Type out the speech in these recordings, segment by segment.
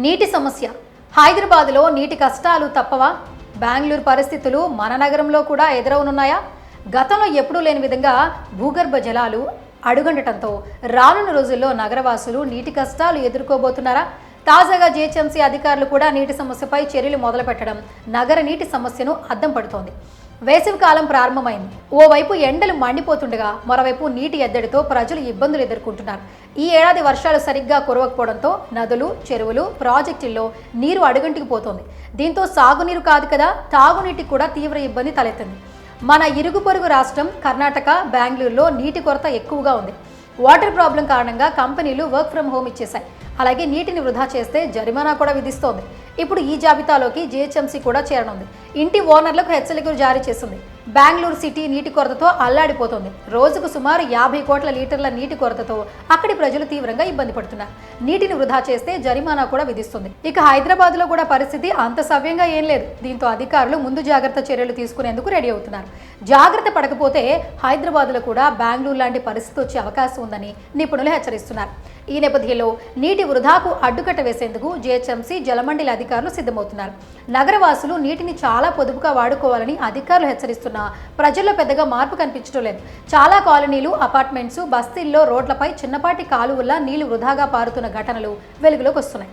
నీటి సమస్య. హైదరాబాద్లో నీటి కష్టాలు తప్పవా? బెంగళూరు పరిస్థితులు మన నగరంలో కూడా ఎదురవనున్నాయా? గతంలో ఎప్పుడూ లేని విధంగా భూగర్భ జలాలు అడుగండటంతో రానున్న రోజుల్లో నగరవాసులు నీటి కష్టాలు ఎదుర్కోబోతున్నారా? తాజాగా జీహెచ్ఎంసీ అధికారులు కూడా నీటి సమస్యపై చర్యలు మొదలుపెట్టడం నగర నీటి సమస్యను అద్దం పడుతోంది. వేసవికాలం ప్రారంభమైంది. ఓవైపు ఎండలు మండిపోతుండగా మరోవైపు నీటి ఎద్దడితో ప్రజలు ఇబ్బందులు ఎదుర్కొంటున్నారు. ఈ ఏడాది వర్షాలు సరిగ్గా కురవకపోవడంతో నదులు చెరువులు ప్రాజెక్టుల్లో నీరు అడుగంటికి పోతోంది. దీంతో సాగునీరు కాదు కదా తాగునీటికి కూడా తీవ్ర ఇబ్బంది తలెత్తింది. మన ఇరుగు పొరుగు రాష్ట్రం కర్ణాటక బెంగళూరులో నీటి కొరత ఎక్కువగా ఉంది. వాటర్ ప్రాబ్లం కారణంగా కంపెనీలు వర్క్ ఫ్రం హోమ్ ఇచ్చేశాయి. అలాగే నీటిని వృధా చేస్తే జరిమానా కూడా విధిస్తోంది. ఇప్పుడు ఈ జాబితాలోకి జీహెచ్ఎంసీ కూడా చేరనుంది. ఇంటి ఓనర్లకు హెచ్చరికలు జారీ చేసింది బెంగళూరు సిటీ నీటి కొరతతో అల్లాడిపోతుంది. రోజుకు సుమారు యాభై కోట్ల లీటర్ల నీటి కొరతతో అక్కడి ప్రజలు తీవ్రంగా ఇబ్బంది పడుతున్నారు. నీటిని వృధా చేస్తే జరిమానా కూడా విధిస్తుంది. ఇక హైదరాబాద్లో కూడా పరిస్థితి అంత సవ్యంగా ఏం లేదు. దీంతో అధికారులు ముందు జాగ్రత్త చర్యలు తీసుకునేందుకు రెడీ అవుతున్నారు. జాగ్రత్త పడకపోతే హైదరాబాద్లో కూడా బెంగళూరు లాంటి పరిస్థితి వచ్చే అవకాశం ఉందని నిపుణులు హెచ్చరిస్తున్నారు. ఈ నేపథ్యంలో నీటి వృధాకు అడ్డుకట్ట వేసేందుకు జీహెచ్ఎంసీ జలమండలి అధికారులు సిద్ధమవుతున్నారు. నగరవాసులు నీటిని చాలా పొదుపుగా వాడుకోవాలని అధికారులు హెచ్చరిస్తున్నారు. హెచ్చరిస్తున్నా ప్రజల్లో పెద్దగా మార్పు కనిపించడం లేదు. చాలా కాలనీలు అపార్ట్మెంట్స్ బస్తీల్లో రోడ్లపై చిన్నపాటి కాలువల్లా నీళ్ళు వృధాగా పారుతున్న ఘటనలు వెలుగులోకి వస్తున్నాయి.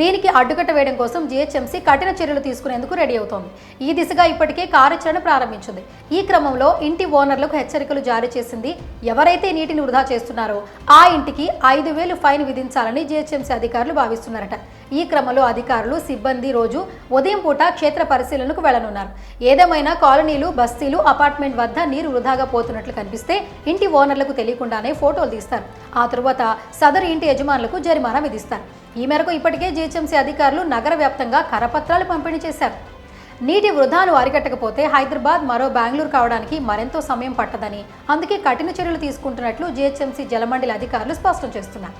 దీనికి అడ్డుకట్ట వేయడం కోసం జీహెచ్ఎంసీ కఠిన చర్యలు తీసుకునేందుకు రెడీ అవుతోంది. ఈ దిశగా ఇప్పటికే కార్యాచరణ ప్రారంభించింది. ఈ క్రమంలో ఇంటి ఓనర్లకు హెచ్చరికలు జారీ చేసింది. ఎవరైతే నీటిని వృధా చేస్తున్నారో ఆ ఇంటికి ఐదు వేలు ఫైన్ విధించాలని జీహెచ్ఎంసీ అధికారులు భావిస్తున్నారట. ఈ క్రమంలో అధికారులు సిబ్బంది రోజు ఉదయం పూట క్షేత్ర పరిశీలనకు వెళ్ళనున్నారు. ఏదేమైనా కాలనీలు బస్తీలు అపార్ట్మెంట్ వద్ద నీరు వృధాగా పోతున్నట్లు కనిపిస్తే ఇంటి ఓనర్లకు తెలియకుండానే ఫోటోలు తీస్తారు. ఆ తరువాత సదరు ఇంటి యజమానులకు జరిమానా విధిస్తారు. ఈ మేరకు ఇప్పటికే జీహెచ్ఎంసీ అధికారులు నగర వ్యాప్తంగా కరపత్రాలు పంపిణీ చేశారు. నీటి వృధాను అరికట్టకపోతే హైదరాబాద్ మరో బెంగళూరు కావడానికి మరెంతో సమయం పట్టదని అందుకే కఠిన చర్యలు తీసుకుంటున్నట్లు జీహెచ్ఎంసీ జలమండలి అధికారులు స్పష్టం చేస్తున్నారు.